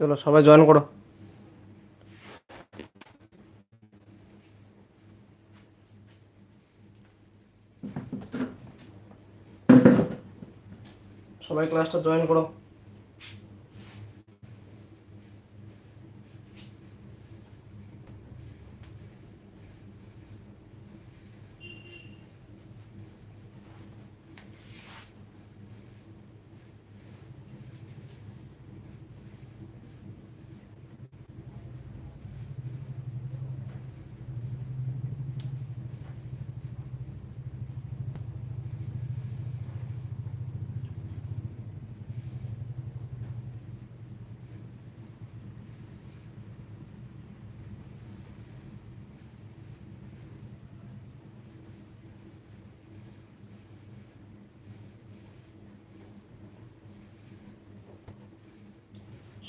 চলো সবাই জয়েন করো। সবাই ক্লাসটা জয়েন করো।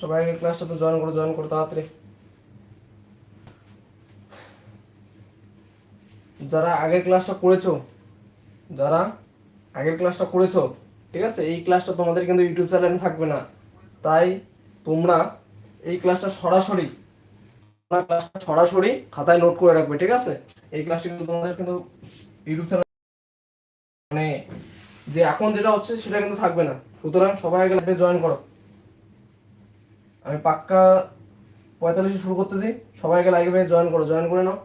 সবাই আগে ক্লাসটা তো জয়েন করো জয়েন করো তাড়াতাড়ি। যারা আগের ক্লাসটা করেছ, যারা আগের ক্লাসটা করেছ, ঠিক আছে? এই ক্লাসটা তোমাদের কিন্তু ইউটিউব চ্যানেলে থাকবে না। তাই তোমরা এই ক্লাসটা সরাসরি ক্লাসটা সরাসরি খাতায় নোট করে রাখবে, ঠিক আছে? এই ক্লাসটা কিন্তু তোমাদের কিন্তু ইউটিউব চ্যানেল মানে যে এখন যেটা হচ্ছে সেটা কিন্তু থাকবে না। সুতরাং সবাই আগে জয়েন করো। আমি পাক্কা পঁয়তাল্লিশে শুরু করতেছি। সবাইকে লাইভে জয়েন করো জয়েন করে নাও।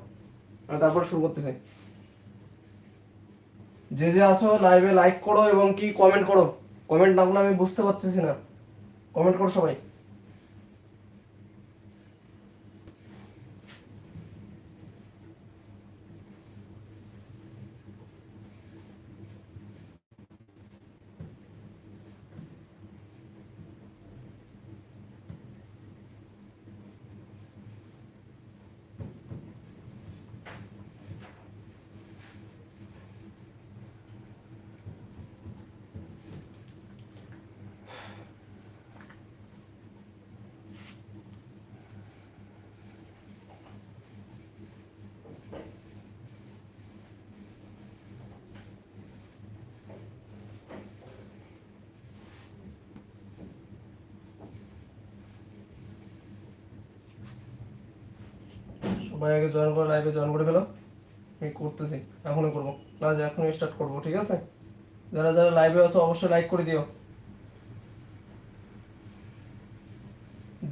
আমি তারপর শুরু করতেছি। যে যে আসো লাইভে লাইক করো এবং কি কমেন্ট করো। কমেন্ট না করলে আমি বুঝতে পারতেছি না। কমেন্ট করো সবাই। আগে জয়েন করে লাইভে জয়েন করে ফেলো। আমি করতেছি, এখনই করব। ক্লাস এখনই স্টার্ট করব, ঠিক আছে? যারা যারা লাইভে আছো, অবশ্যই লাইক করে দিও।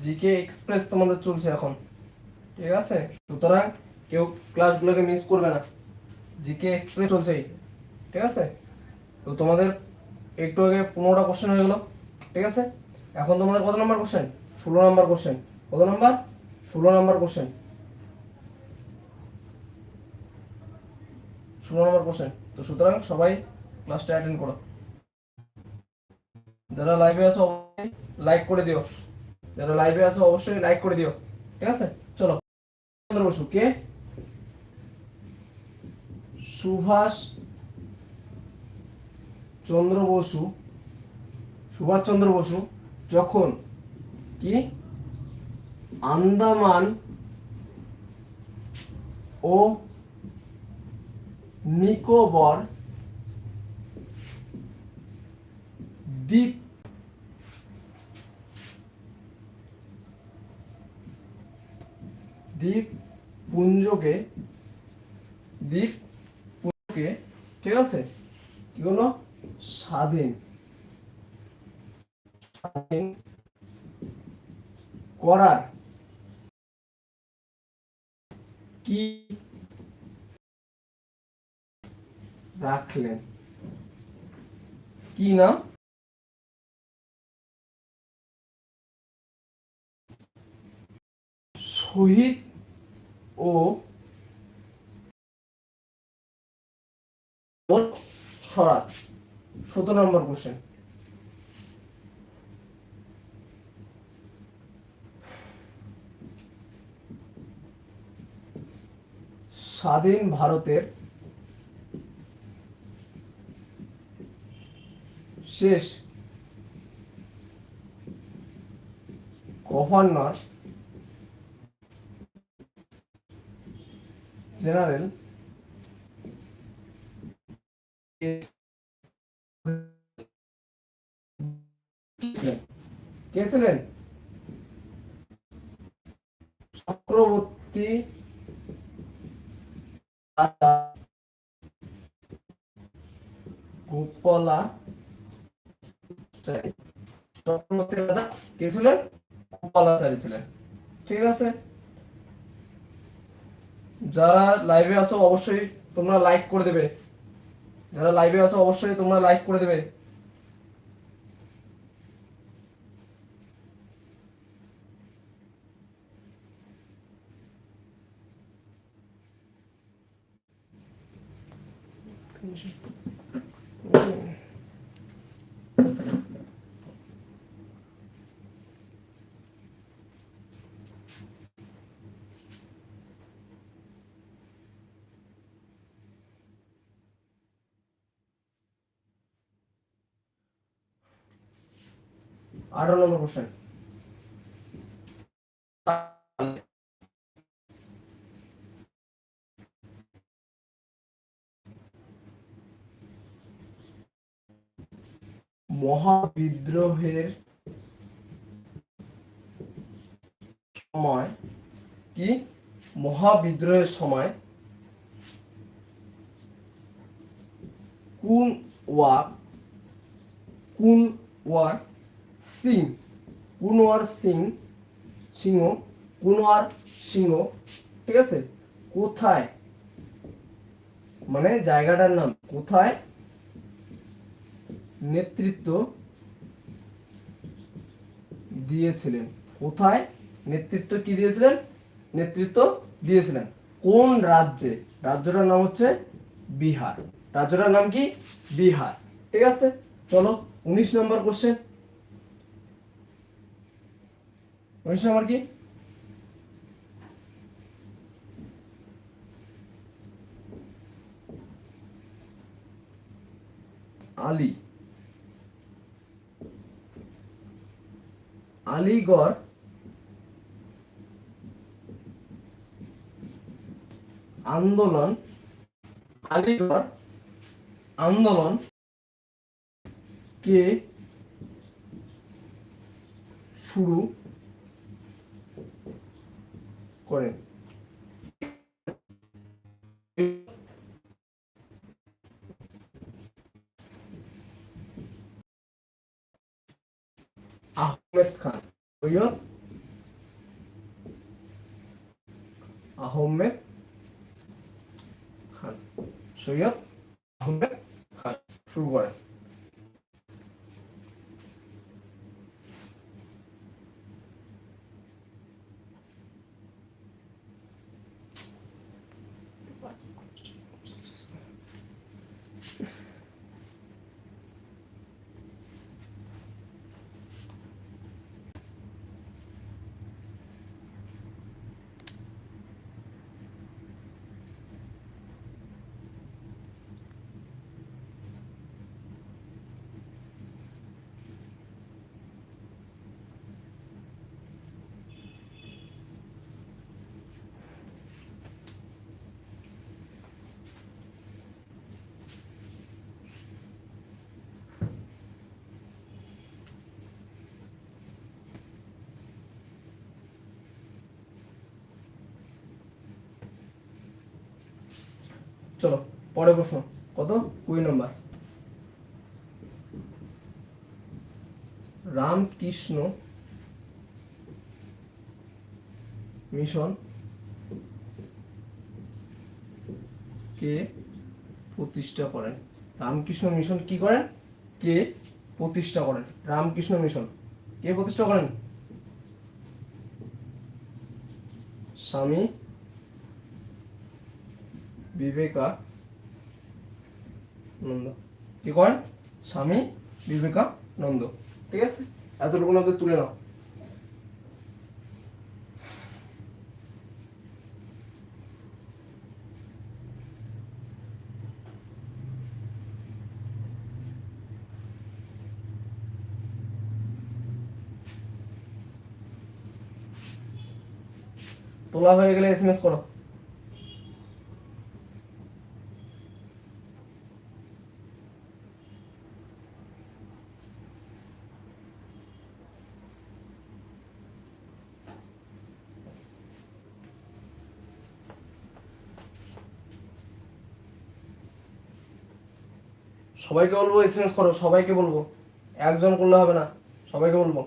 জিকে এক্সপ্রেস তোমাদের চলছে এখন, ঠিক আছে? সুতরাং কেউ ক্লাসগুলোকে মিস করবে না। জিকে এক্সপ্রেস চলছেই, ঠিক আছে? তো তোমাদের একটু আগে পনেরোটা কোশ্চেন হয়ে গেলো, ঠিক আছে? এখন তোমাদের কত নম্বর কোশ্চেন ষোলো নম্বর কোশ্চেন কত নম্বর ষোলো নম্বর কোশ্চেন ষোলো নম্বর কোশ্চেন তো সুতরাং সবাই ক্লাসটা অ্যাটেন্ড করো। যারা লাইভে আছো অবশ্যই লাইক করে দিও। যারা লাইভে আছো অবশ্যই লাইক করে দিও। ঠিক আছে? চলো। চন্দ্র বসু। কে? সুভাষ চন্দ্র বসু। সুভাষ চন্দ্র বসু যখন কি? আন্দামান ও নিকোবর দ্বীপ দ্বীপ পুঞ্জকে ঠিক আছে? কি হলো স্বাধীন। স্বাধীন করার কি রাখলেন। কি নাম? শহীদ ও স্বরাজ সতেরো নম্বর কোশ্চেন স্বাধীন ভারতের শেষ। গভর্নর জেনারেল কে ছিলেন? চক্রবর্তী রাজা চক্রবর্তী রাজা কে ছিলেন গোপালাচারী ছিলেন ঠিক আছে যারা লাইভে আসো অবশ্যই তোমরা লাইক করে দেবে। যারা লাইভে আসো অবশ্যই তোমরা লাইক করে দেবে। আঠারো নম্বর কোশ্চেন মহাবিদ্রোহের সময় কি? মহাবিদ্রোহের সময় কোন ওয়ার কোন ওয়ার সিং কুনওয়ার সিং, সিংহ কুনওয়ার সিংহ, ঠিক আছে? কোথায়? মানে জায়গাটার নাম, কোথায়? নেতৃত্ব দিয়েছিলেন। কোথায়? নেতৃত্ব কি দিয়েছিলেন? নেতৃত্ব দিয়েছিলেন। কোন রাজ্যে? রাজ্যটার নাম হচ্ছে বিহার। রাজ্যটার নাম কি? বিহার। ঠিক আছে? চলো, উনিশ নম্বর কোশ্চেন উনিশ নম্বর কি? আলী। আলিগড় আন্দোলন। আলিগড় আন্দোলন। কে? শুরু। করেন আহমেদ খান চলো পরে প্রশ্ন। কত? কুড়ি নম্বর। রামকৃষ্ণ মিশন কে প্রতিষ্ঠা করেন? রামকৃষ্ণ মিশন কি করেন? কে প্রতিষ্ঠা করেন? রামকৃষ্ণ মিশন। কে প্রতিষ্ঠা করেন? স্বামী বিবেকানন্দ কি করেন? স্বামী বিবেকানন্দ ঠিক আছে? এতটুকু আমাদের তুলে নাও। তোলা হয়ে গেলে এসএমএস করো। সবাইকে বলব এসএমএস করো, সবাইকে বলব। একজন করলে হবে না, সবাইকে বলব।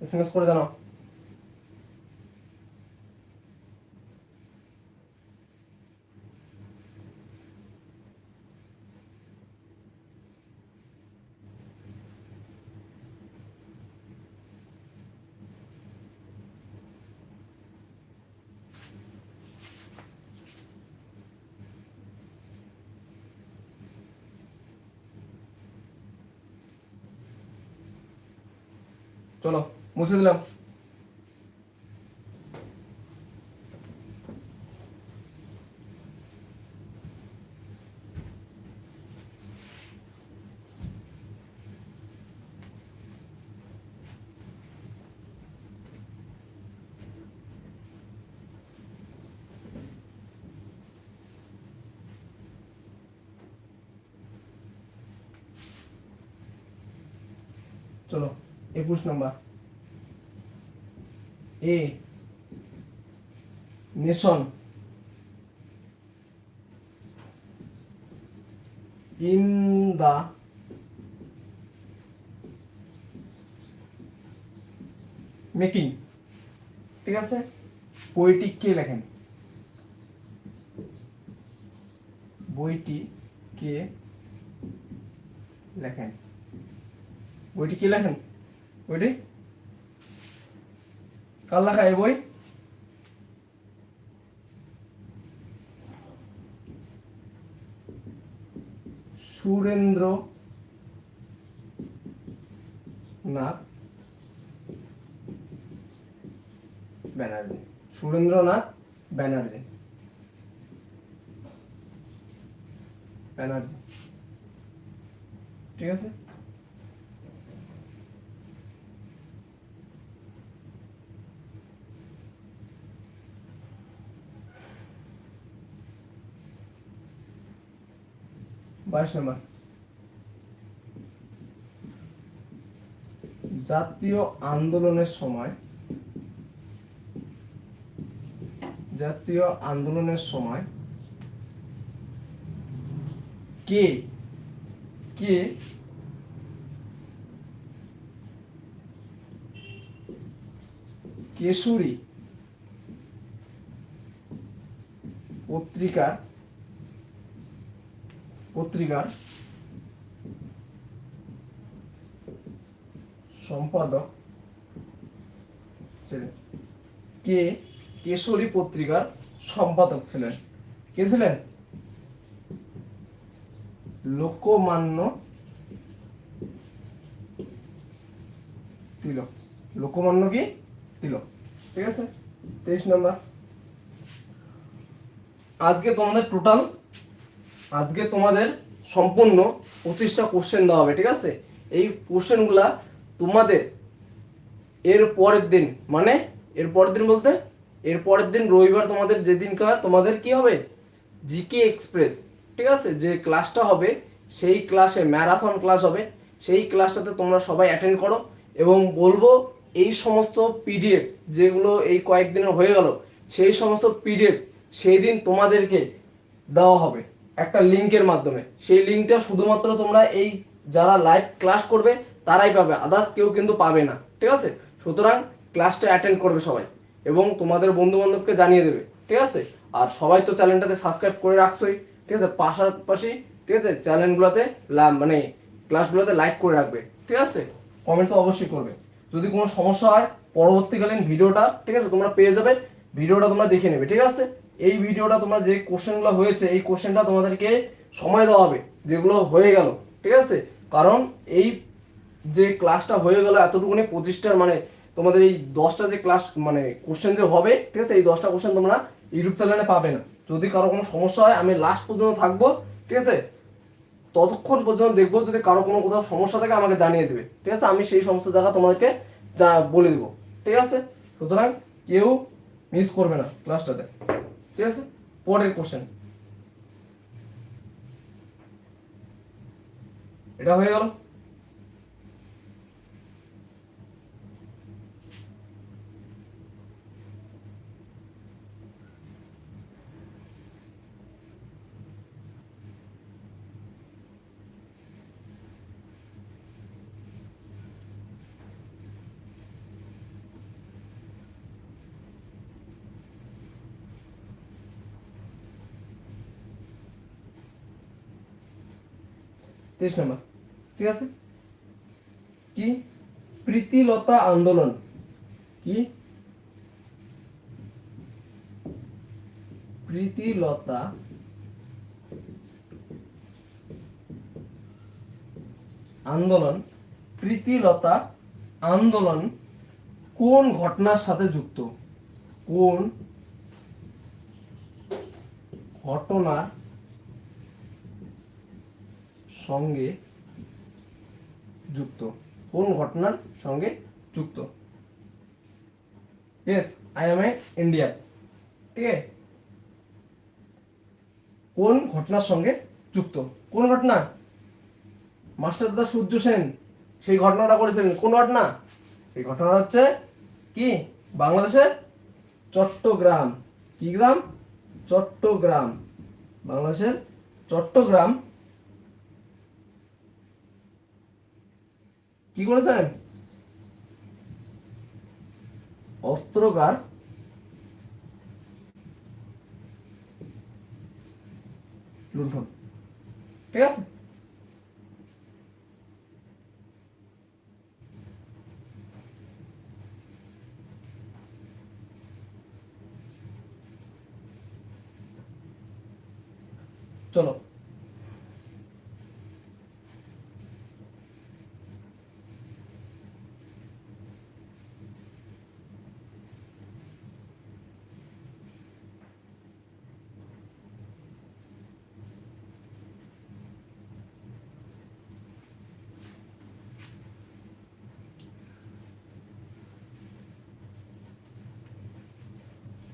এসএমএস করে জানাও। চলো মুছে দিলাম চলো একুশ number a, nation. In the making. ঠিক আছে? বইটি কে লেখেন? বইটি কে লেখেন? বইটি কে লেখেন? বইটি? কার লেখা এই বই। সুরেন্দ্র নাথ। ব্যানার্জি। সুরেন্দ্রনাথ ব্যানার্জি। ব্যানার্জি। ঠিক আছে? বাইশ জাতীয় আন্দোলনের সময় জাতীয় আন্দোলনের সময় কে কে কেশরী পত্রিকা পত্রিকার সম্পাদক ছিলেন। কে? কেশরী পত্রিকার সম্পাদক ছিলেন। কে ছিলেন? লোকমান্য তিলক। লোকমান্য কি? তিলক। ঠিক আছে? তেইশ নম্বর। আজকে তোমাদের টোটাল আজকে তোমাদের সম্পূর্ণ পঁচিশটা কোশ্চেন দেওয়া হবে, ঠিক আছে? এই কোশ্চেনগুলা তোমাদের এর পরের দিন মানে এর পরের দিন বলতে, এর পরের দিন রবিবার তোমাদের যেদিনকার তোমাদের কি হবে? জিকে এক্সপ্রেস ঠিক আছে? যে ক্লাসটা হবে, সেই ক্লাসে ম্যারাথন ক্লাস হবে, সেই ক্লাসটাতে তোমরা সবাই অ্যাটেন্ড করো এবং বলব এই সমস্ত পিডিএফ যেগুলো এই কয়েকদিনের হয়ে গেল, সেই সমস্ত পিডিএফ সেই দিন তোমাদেরকে দেওয়া হবে। একটা লিঙ্কের মাধ্যমে। সেই লিঙ্কটা শুধুমাত্র তোমরা এই যারা লাইভ ক্লাস করবে, তারাই পাবে। আদার্স কেউ কিন্তু পাবে না। ঠিক আছে? সুতরাং ক্লাসটা অ্যাটেন্ড করবে সবাই এবং তোমাদের বন্ধু বান্ধবকে জানিয়ে দেবে। ঠিক আছে? আর সবাই তো চ্যানেলটাতে সাবস্ক্রাইব করে রাখছোই। ঠিক আছে? পাশাপাশি, ঠিক আছে? চ্যানেলগুলোতে মানে ক্লাসগুলোতে লাইক করে রাখবে। ঠিক আছে? কমেন্ট তো অবশ্যই করবে। যদি কোনো সমস্যা হয়, পরবর্তীকালীন ভিডিওটা ঠিক আছে? তোমরা পেয়ে যাবে। ভিডিওটা তোমরা দেখে নেবে। ঠিক আছে? এই ভিডিওটা তোমরা যে কোশ্চেনগুলো হয়েছে, এই কোশ্চেনটা তোমাদেরকে সময় দেওয়া হবে, যেগুলো হয়ে গেল, ঠিক আছে? কারণ এই যে ক্লাসটা হয়ে গেল এতটুকুনি পঁচিশটার মানে তোমাদের এই দশটা যে ক্লাস মানে কোশ্চেন যে হবে, ঠিক আছে? এই দশটা কোশ্চেন তোমরা ইউটিউব চ্যানেলে পাবে না। যদি কারও কোনো সমস্যা হয়, আমি লাস্ট পর্যন্ত থাকব, ঠিক আছে? ততক্ষণ পর্যন্ত দেখব, যদি কারও কোনো কোথাও সমস্যা থাকে, আমাকে জানিয়ে দেবে, ঠিক আছে? আমি সেই সমস্ত জায়গা তোমাদেরকে যা বলে দেবো, ঠিক আছে? সুতরাং কেউ মিস করবে না ক্লাসটাতে ঠিক আছে? পরের কোশ্চেন এটা হয়ে গেল। তেইশ নম্বর। ঠিক আছে? কি? প্রীতিলতা আন্দোলন। কি? প্রীতিলতা আন্দোলন। প্রীতিলতা আন্দোলন কোন ঘটনার সাথে যুক্ত? কোন ঘটনার সঙ্গে যুক্ত। কোন ঘটনার সঙ্গে যুক্ত? Yes I am a Indian ঠিক আছে? কোন ঘটনার সঙ্গে যুক্ত? কোন ঘটনা? মাস্টার মাস্টারদা সূর্য সেন, সেই ঘটনাটা করেছিলেন কোন ঘটনা? এই ঘটনা হচ্ছে কি? বাংলাদেশের চট্টগ্রাম। কি গ্রাম? চট্টগ্রাম। বাংলাদেশের চট্টগ্রাম কি করেছেন অস্ত্রগার লুণ্ঠন। ঠিক আছে চলো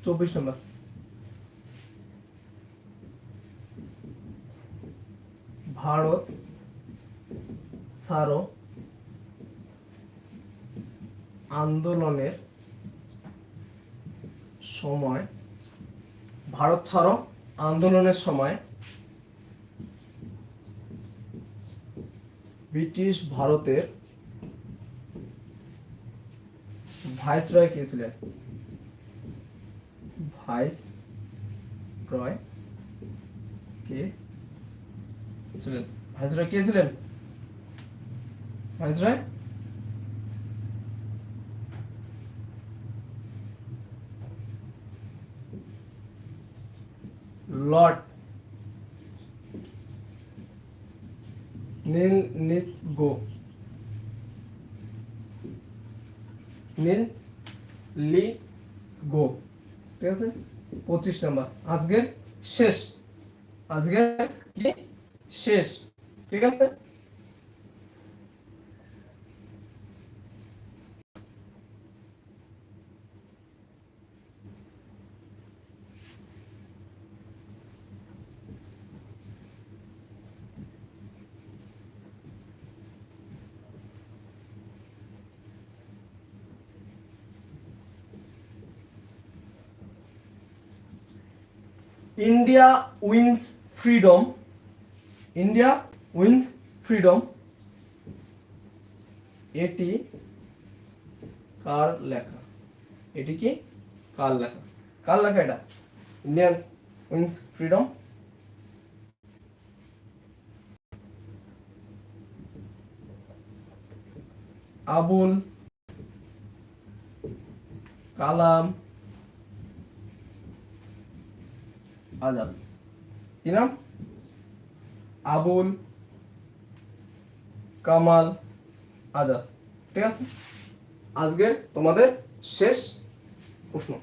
চব্বিশ নম্বর। ভারত ছাড়ো। আন্দোলনের সময়, ভারত ছাড়ো, আন্দোলনের সময় ব্রিটিশ ভারতের ভাইসরয় কে ছিলেন? ভাইস রয় কে ছিলেন ভাইসরয় কে ছিলেন ভাইসরয় লর্ড নীল নিত গো নীল লি গো ঠিক আছে? পঁচিশ নাম্বার। আজকের শেষ। আজকের কি? শেষ। ঠিক আছে? India wins freedom India wins freedom এটি কার লেখা? এটি কি? কার লেখা? কার লেখা এটা? Indians wins freedom Abul Kalam Azad. কি নাম? আবুল কামাল আজাদ। ঠিক আছে? আজকের তোমাদের শেষ প্রশ্ন।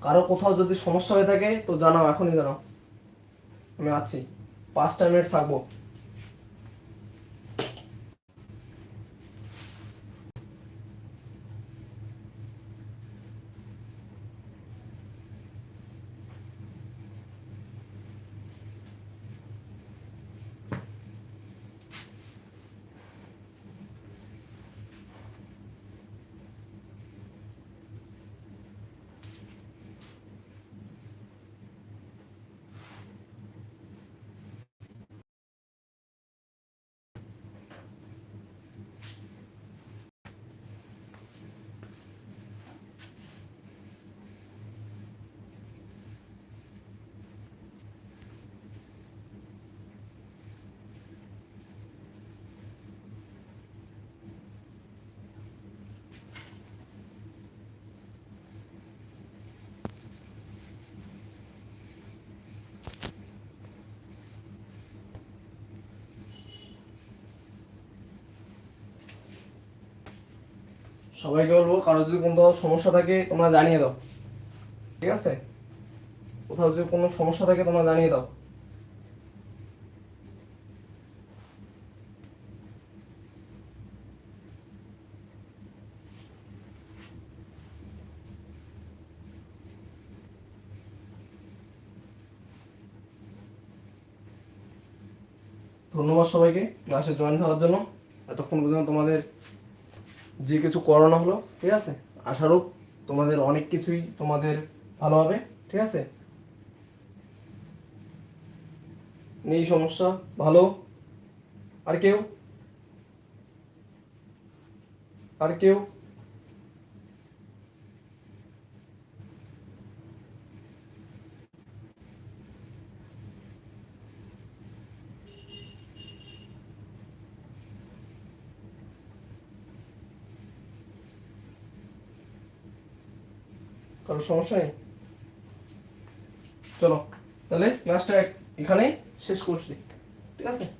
কারও কোথাও যদি সমস্যা হয়ে থাকে, তো জানাও, এখনই জানাও। আমি আছি। পাঁচটা মিনিট থাকব। সবাইকে বলব, কারও যদি কোনো সমস্যা থাকে তোমরা জানিয়ে দাও। ঠিক আছে? কোথাও যদি কোনো সমস্যা থাকে তোমরা জানিয়ে দাও। ধন্যবাদ সবাইকে ক্লাসে জয়েন হওয়ার জন্য। এতক্ষণ পর্যন্ত তোমাদের যে কিছু করানো হলো, ঠিক আছে? আশারূপ তোমাদের অনেক কিছুই তোমাদের ভালো হবে, ঠিক আছে? নেই সমস্যা, ভালো। আর কেউ? আর কেউ? সমস্যা নেই। চলো তাহলে ক্লাসটা এখানেই শেষ করছি। ঠিক আছে?